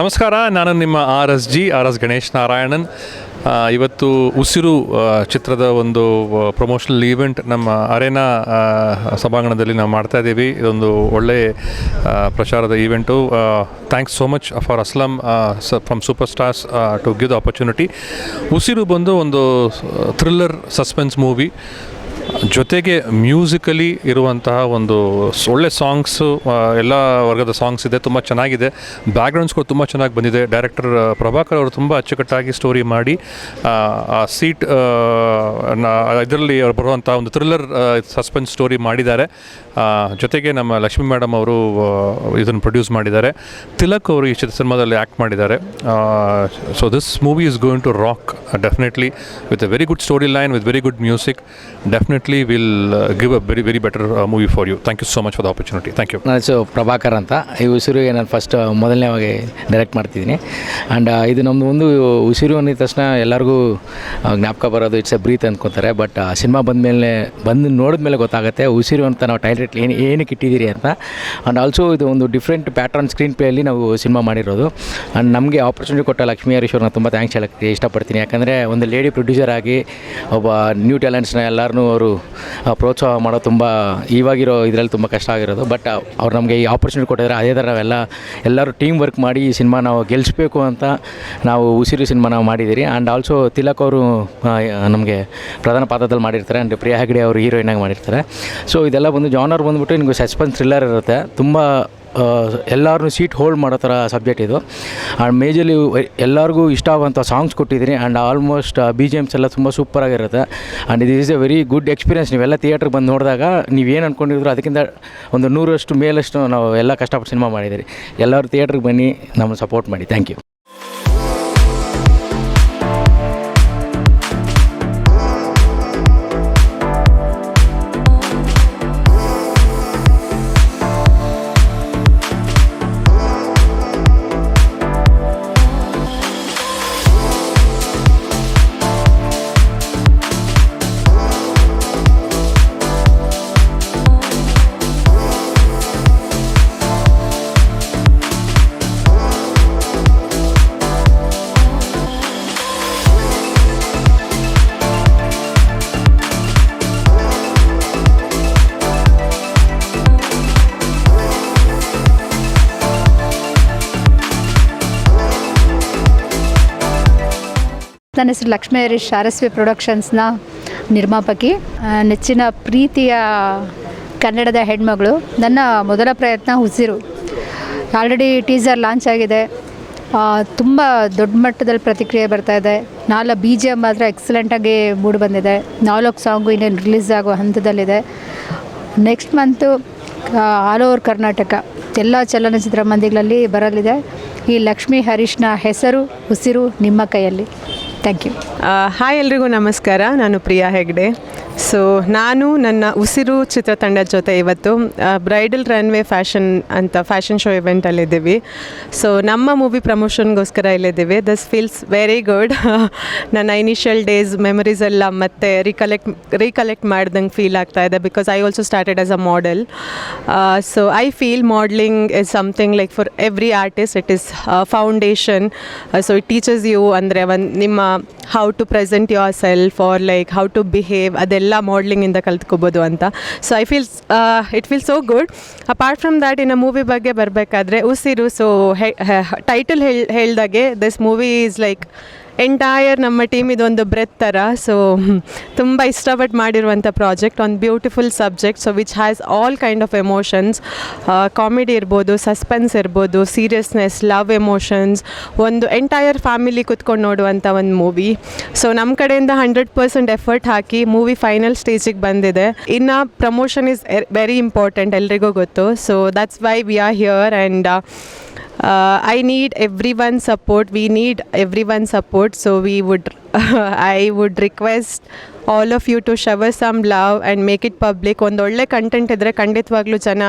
ನಮಸ್ಕಾರ, ನಾನು ನಿಮ್ಮ R S G, R S Ganesh Narayanan. ಇವತ್ತು ಉಸಿರು ಚಿತ್ರದ ಒಂದು ಪ್ರಮೋಷನಲ್ ಈವೆಂಟ್ ನಮ್ಮ ಅರೇನಾ ಸಭಾಂಗಣದಲ್ಲಿ ನಾವು ಮಾಡ್ತಾ ಇದ್ದೀವಿ. ಇದೊಂದು ಒಳ್ಳೆ ಪ್ರಚಾರದ event thanks so much for Aslam from super stars to give the opportunity Usiru ಬಂದು ಒಂದು ಥ್ರಿಲ್ಲರ್ ಸಸ್ಪೆನ್ಸ್ ಮೂವಿ ಜೊತೆಗೆ ಮ್ಯೂಸಿಕಲಿ ಇರುವಂತಹ ಒಂದು ಒಳ್ಳೆ ಸಾಂಗ್ಸು ಎಲ್ಲ ವರ್ಗದ ಸಾಂಗ್ಸ್ ಇದೆ ತುಂಬ ಚೆನ್ನಾಗಿದೆ. ಬ್ಯಾಕ್ಗ್ರೌಂಡ್ಸ್ಗಳು ತುಂಬ ಚೆನ್ನಾಗಿ ಬಂದಿದೆ. ಡೈರೆಕ್ಟರ್ ಪ್ರಭಾಕರ್ ಅವರು ತುಂಬ ಅಚ್ಚುಕಟ್ಟಾಗಿ ಸ್ಟೋರಿ ಮಾಡಿ ಆ, ಆ ಸೀಟ್ ಇದರಲ್ಲಿ ಅವರು ಬರುವಂಥ ಒಂದು ಥ್ರಿಲ್ಲರ್ ಸಸ್ಪೆನ್ಸ್ ಸ್ಟೋರಿ ಮಾಡಿದ್ದಾರೆ. ಜೊತೆಗೆ ನಮ್ಮ ಲಕ್ಷ್ಮೀ ಮೇಡಮ್ ಅವರು ಇದನ್ನು ಪ್ರೊಡ್ಯೂಸ್ ಮಾಡಿದ್ದಾರೆ. ತಿಲಕ್ ಅವರು ಈ ಚಿತ್ರ ಸಿನಿಮಾದಲ್ಲಿ ಆ್ಯಕ್ಟ್ ಮಾಡಿದ್ದಾರೆ. So this movie is going to rock definitely with a very good story line with very good music definitely will give a very very better movie for you thank you so much for the opportunity thank you ನನ್ನ ಹೆಸರು ಪ್ರಭಾಕರ್ ಅಂತ. ಈ ಉಸಿರಿಗೆ ನಾನು first ಮೊದಲನೇವಾಗಿ direct ಮಾಡ್ತಿದ್ದೀನಿ. And ಇದು ನಮ್ಮದು ಒಂದು ಉಸಿರು ಅಂದಿದ ತಕ್ಷಣ ಎಲ್ಲರಿಗೂ ಜ್ಞಾಪಕ ಬರೋದು ಇಟ್ಸ್ ಎ ಬ್ರೀತ್ ಅಂದ್ಕೊತಾರೆ ಬಟ್ ಸಿನಿಮಾ ಬಂದಮೇಲೆ, ಬಂದು ನೋಡಿದ ಮೇಲೆ ಗೊತ್ತಾಗುತ್ತೆ ಉಸಿರು ಅಂತ ನಾವು ಟೈಟಲ್ ಏನು ಏನಕ್ಕೆ ಇಟ್ಟಿದ್ದೀರಿ ಅಂತ. ಆ್ಯಂಡ್ ಆಲ್ಸೋ ಇದು ಒಂದು ಡಿಫ್ರೆಂಟ್ ಪ್ಯಾಟ್ರನ್ ಸ್ಕ್ರೀನ್ ಪ್ಲೇಯಲ್ಲಿ ನಾವು ಸಿನಿಮಾ ಮಾಡಿರೋದು. ಆ್ಯಂಡ್ ನಮಗೆ ಆಪರ್ಚುನಿಟಿ ಕೊಟ್ಟ ಲಕ್ಷ್ಮೀ ಹರೀಶ್ವರ್ನ ತುಂಬ ಥ್ಯಾಂಕ್ಸ್ ಹೇಳಕ್ಕೆ ಇಷ್ಟಪಡ್ತೀನಿ. ಯಾಕಂದರೆ ಒಂದು ಲೇಡಿ ಪ್ರೊಡ್ಯೂಸರ್ ಆಗಿ, ಒಬ್ಬ ನ್ಯೂ ಟ್ಯಾಲೆಂಟ್ಸ್ನ ಎಲ್ಲರನ್ನೂ ಅವರು ಪ್ರೋತ್ಸಾಹ ಮಾಡೋ ತುಂಬ ಇವಾಗಿರೋ ಇದರಲ್ಲಿ ತುಂಬ ಕಷ್ಟ ಆಗಿರೋದು. ಬಟ್ ಅವ್ರು ನಮಗೆ ಈ ಆಪರ್ಚುನಿಟಿ ಕೊಟ್ಟಿದ್ದಾರೆ ಅದೇ ಥರ ನಾವೆಲ್ಲ ಎಲ್ಲರೂ ಟೀಮ್ ವರ್ಕ್ ಮಾಡಿ ಈ ಸಿನಿಮಾ ನಾವು ಗೆಲ್ಲಿಸ್ಬೇಕು ಅಂತ ನಾವು ಉಸಿರು ಸಿನಿಮಾ ನಾವು ಮಾಡಿದ್ದೀರಿ. ಆ್ಯಂಡ್ ಆಲ್ಸೋ ತಿಲಕ್ ಅವರು ನಮಗೆ ಪ್ರಧಾನ ಪಾತ್ರದಲ್ಲಿ ಮಾಡಿರ್ತಾರೆ. ಆ್ಯಂಡ್ ಪ್ರಿಯಾ ಹೆಗ್ಡೆ ಅವರು ಹೀರೋಯಿನಾಗಿ ಮಾಡಿರ್ತಾರೆ. ಸೊ ಇದೆಲ್ಲ ಬಂದು ಜಾನರ್ ಬಂದುಬಿಟ್ಟು ನಿಮಗೆ ಸಸ್ಪೆನ್ಸ್ ಥ್ರಿಲ್ಲರ್ ಇರುತ್ತೆ. ತುಂಬ ಎಲ್ಲರನ್ನೂ ಸೀಟ್ ಹೋಲ್ಡ್ ಮಾಡೋ ಥರ ಸಬ್ಜೆಕ್ಟ್ ಇದು. ಆ್ಯಂಡ್ ಮೇಜರ್ಲಿ ಎಲ್ಲರಿಗೂ ಇಷ್ಟ ಆಗುವಂಥ ಸಾಂಗ್ಸ್ ಕೊಟ್ಟಿದ್ದೀನಿ and almost B G Ms ಎಲ್ಲ ತುಂಬ ಸೂಪರಾಗಿರುತ್ತೆ ಆ್ಯಂಡ್ ಇದು is a very good experience ನೀವೆಲ್ಲ ಥಿಯೇಟ್ರಿಗೆ ಬಂದು ನೋಡಿದಾಗ ನೀವೇನು ಅಂದ್ಕೊಂಡಿದ್ರು ಅದಕ್ಕಿಂತ ಒಂದು ನೂರಷ್ಟು ಮೇಲಷ್ಟು ನಾವು ಎಲ್ಲ ಕಷ್ಟಪಟ್ಟು ಸಿನಿಮಾ ಮಾಡಿದ್ದೀರಿ. ಎಲ್ಲರೂ ಥಿಯೇಟ್ರಿಗೆ ಬನ್ನಿ. ನಮ್ಮನ್ನು ಸಪೋರ್ಟ್ ಮಾಡಿ. ಥ್ಯಾಂಕ್ ಯು ನನ್ನ ಹೆಸರು ಲಕ್ಷ್ಮೀ ಹರೀಶ್ ಆರ್ ಪ್ರೊಡಕ್ಷನ್ಸ್ನ ನಿರ್ಮಾಪಕಿ. ನೆಚ್ಚಿನ ಪ್ರೀತಿಯ ಕನ್ನಡದ ಹೆಣ್ಮಗಳು. ನನ್ನ ಮೊದಲ ಪ್ರಯತ್ನ ಉಸಿರು. ಆಲ್ರೆಡಿ ಟೀಸರ್ ಲಾಂಚ್ ಆಗಿದೆ. ತುಂಬ ದೊಡ್ಡ ಮಟ್ಟದಲ್ಲಿ ಪ್ರತಿಕ್ರಿಯೆ ಬರ್ತಾ ಇದೆ. ನಾಲ್ಕು ಬಿ ಜಿ ಎಂ ಮಾತ್ರ ಎಕ್ಸಲೆಂಟಾಗಿ ಮೂಡಿ ಬಂದಿದೆ. ನಾಲ್ಕು ಸಾಂಗು ಇನ್ನೇನು ರಿಲೀಸ್ ಆಗೋ ಹಂತದಲ್ಲಿದೆ. Next month all over Karnataka. ಎಲ್ಲ ಚಲನಚಿತ್ರ ಮಂದಿಗಳಲ್ಲಿ ಬರಲಿದೆ. ಈ ಲಕ್ಷ್ಮೀ ಹರೀಶ್ನ ಹೆಸರು, ಉಸಿರು ನಿಮ್ಮ ಕೈಯಲ್ಲಿ. ಥ್ಯಾಂಕ್ ಯು ಹಾಯ್ ಎಲ್ರಿಗೂ ನಮಸ್ಕಾರ. ನಾನು ಪ್ರಿಯಾ ಹೆಗ್ಡೆ. ಸೊ ನಾನು ನನ್ನ ಉಸಿರು ಚಿತ್ರತಂಡದ ಜೊತೆ ಇವತ್ತು ಬ್ರೈಡಲ್ ರನ್ವೇ ಫ್ಯಾಷನ್ ಅಂತ ಫ್ಯಾಷನ್ ಶೋ ಇವೆಂಟಲ್ಲಿದ್ದೀವಿ ಸೊ ನಮ್ಮ ಮೂವಿ ಪ್ರಮೋಷನ್ಗೋಸ್ಕರ ಇಲ್ಲಿದ್ದೀವಿ ದಿಸ್ ಫೀಲ್ಸ್ ವೆರಿ ಗುಡ್ ನನ್ನ ಇನಿಷಿಯಲ್ ಡೇಸ್ ಮೆಮೊರೀಸ್ ಎಲ್ಲ ಮತ್ತೆ ರಿಕಲೆಕ್ಟ್ ರೀಕಲೆಕ್ಟ್ ಮಾಡ್ದಂಗೆ ಫೀಲ್ ಆಗ್ತಾ ಇದೆ because I also started as a model so I feel modelling is something like for every artist it is foundation so it teachers you ಅಂದರೆ ಒಂದು ನಿಮ್ಮ how to present yourself or like how to behave ಅದೆಲ್ಲ ಮಾಡಲಿಂಗಿಂದ ಕಲ್ತ್ಕೋಬೋದು ಅಂತ. So I feel it feel so good apart from that ಇನ್ನು movie ಬಗ್ಗೆ ಬರಬೇಕಾದ್ರೆ, Usiru so title ಹೇಳ್, ಹೇಳ್ದಾಗೆ this movie is like entire ನಮ್ಮ ಟೀಮ್ ಇದೊಂದು ಬ್ರೆತ್ ಥರ. ಸೊ ತುಂಬ ಇಷ್ಟಪಟ್ಟು ಮಾಡಿರುವಂಥ ಪ್ರಾಜೆಕ್ಟ್ ಒಂದು beautiful subject so which has all kind of emotions comedy ಇರ್ಬೋದು ಸಸ್ಪೆನ್ಸ್ ಇರ್ಬೋದು ಸೀರಿಯಸ್ನೆಸ್ ಲವ್ ಎಮೋಷನ್ಸ್ ಒಂದು ಎಂಟೈರ್ ಫ್ಯಾಮಿಲಿ ಕುತ್ಕೊಂಡು ನೋಡುವಂಥ ಒಂದು ಮೂವಿ ಸೊ ನಮ್ಮ ಕಡೆಯಿಂದ ಹಂಡ್ರೆಡ್ ಪರ್ಸೆಂಟ್ ಎಫರ್ಟ್ ಹಾಕಿ ಮೂವಿ ಫೈನಲ್ ಸ್ಟೇಜಿಗೆ ಬಂದಿದೆ. ಇನ್ನು ಪ್ರಮೋಷನ್ ಇಸ್ ವೆರಿ ಇಂಪಾರ್ಟೆಂಟ್ ಎಲ್ರಿಗೂ ಗೊತ್ತು. So that's why we are here and uh, I need everyone's support. We need everyone's support. So we would, I would request all of you to shower some love and make it public. ಒಂದು ಒಳ್ಳೆ content ಇದ್ದರೆ ಖಂಡಿತವಾಗ್ಲೂ ಜನ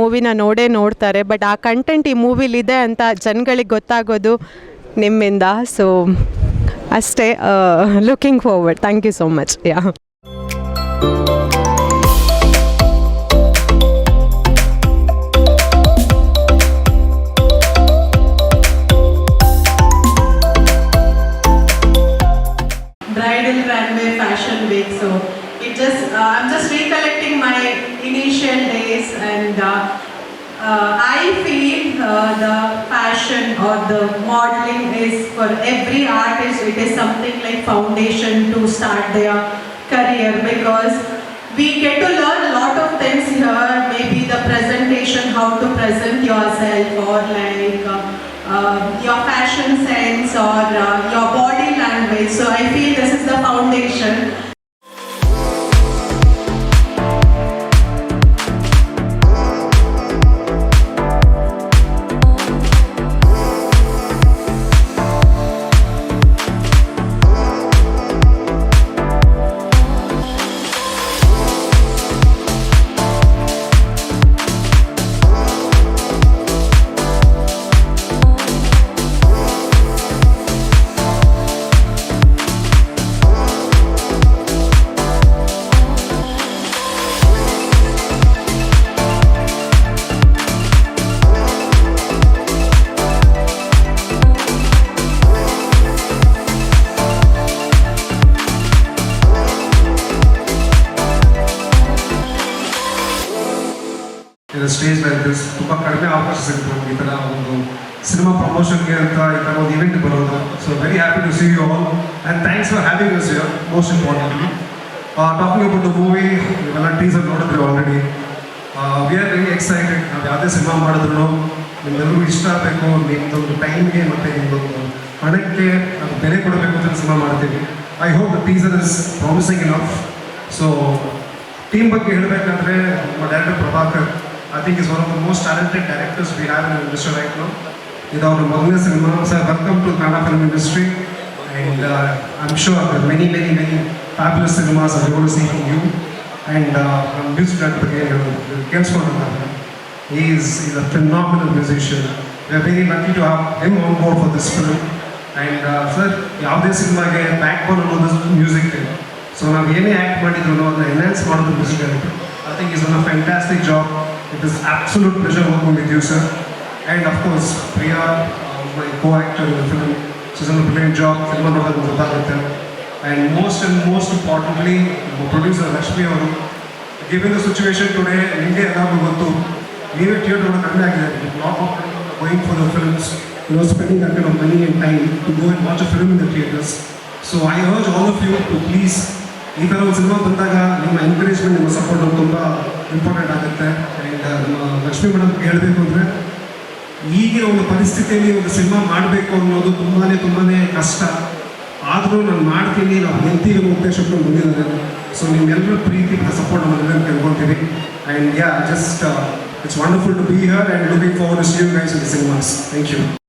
ಮೂವಿನ ನೋಡೇ ನೋಡ್ತಾರೆ but ಆ content ಈ ಮೂವಿಲಿದೆ ಅಂತ ಜನಗಳಿಗೆ ಗೊತ್ತಾಗೋದು ನಿಮ್ಮಿಂದ ಸೊ ಅಷ್ಟೇ looking forward thank you so much yeah I feel uh, the passion or the modeling is for every artist. It is something like foundation to start their career because we get to learn a lot of things here. Maybe the presentation, how to present yourself, or like uh, uh, your fashion sense or uh, your body language. So I feel this is the foundation. ಇದು stage ಮೇಲೆ ತುಂಬ ಕಡಿಮೆ ಅವಕಾಶ ಸಿಗ್ತು ಈ ಥರ ಒಂದು cinema ಪ್ರಮೋಷನ್ಗೆ ಅಂತ ಈ ಥರ ಒಂದು ಇವೆಂಟ್ ಬರೋದು. So very happy to see you all and thanks for having us your most importantly talking about the movie ಇವೆಲ್ಲ ಟೀಸರ್ ನೋಡಿದ್ರಿ already we are very excited ನಾವು ಯಾವುದೇ ಸಿನಿಮಾ ಮಾಡಿದ್ರು ನಿಮ್ಮೆಲ್ಲರಿಗೂ ಇಷ್ಟ ಆಗಬೇಕು ನಿಮ್ಮದೊಂದು ಟೈಮ್ಗೆ ಮತ್ತು ನಿಮ್ಮದೊಂದು ಹಣಕ್ಕೆ ಅದು ಬೆಲೆ ಕೊಡಬೇಕು ಅಂತ ಸಿನಿಮಾ ಮಾಡ್ತೀವಿ. I hope the teaser is promising enough so team ಬಗ್ಗೆ ಹೇಳಬೇಕಂದ್ರೆ ನಮ್ಮ director Prabhakar I think is one of the most talented directors we have in industry right no ಇದು ಅವ್ರ ಮೊದಲನೇ cinema sir welcome to Kannada film industry and I am sure many, many many many fabulous cinemas are gonna see you and ನಮ್ಮ music director ಬಗ್ಗೆ ಕೇಳಿಸ್ಕೊಂಡಿದ್ದಾರೆ is is a phenomenal musician we are very lucky to have him on board for this film and sir ಯಾವುದೇ ಸಿನಿಮಾಗೆ backbone ಅನ್ನೋದು music so ನಾವು ಏನೇ act ಮಾಡಿದ್ರು ಅದನ್ನ enhance ಮಾಡೋದು music director I think is one a fantastic job it is absolute pleasure working with you sir and of course Priya my co actor in film is an brilliant job film ನೋಡೋದು ಗೊತ್ತಾಗುತ್ತೆ and most and most importantly producer Lakshmi ಅವರು giving the situation today ನಿಮಗೆ ಎಲ್ಲರಿಗೂ ಗೊತ್ತು ನೀವೇ theatre ಒಳಗೆ ಕಡಿಮೆ ಆಗಿದೆ lot of going for the films you know spending lot of money and time to go and watch a film in the theatres so I urge all of you to please ಈ ಥರ ಒಂದು cinema ಬಂದಾಗ ನಿಮ್ಮ encouragement ನಿಮ್ಮ support ತುಂಬ important ಆಗುತ್ತೆ. And Lakshmi madam ಹೇಳಬೇಕು ಅಂದರೆ, ಈಗಿನ ಒಂದು ಪರಿಸ್ಥಿತಿಯಲ್ಲಿ ಒಂದು ಸಿನಿಮಾ ಮಾಡಬೇಕು ಅನ್ನೋದು ತುಂಬಾ ತುಂಬಾ ಕಷ್ಟ. ಆದರೂ ನಾನು ಮಾಡ್ತೀನಿ ನಾವು ಗೆಲ್ತೀವಿ ಅನ್ನೋ ಉದ್ದೇಶಕ್ಕೆ ಬಂದಿದ್ದಾರೆ ಸೊ ನಿಮ್ಮೆಲ್ಲರ ಪ್ರೀತಿ ಸಪೋರ್ಟ್ ಅಂತ ಕೇಳ್ಕೊತೀವಿ and yeah just it's wonderful to be here and looking forward to you guys in cinemas thank you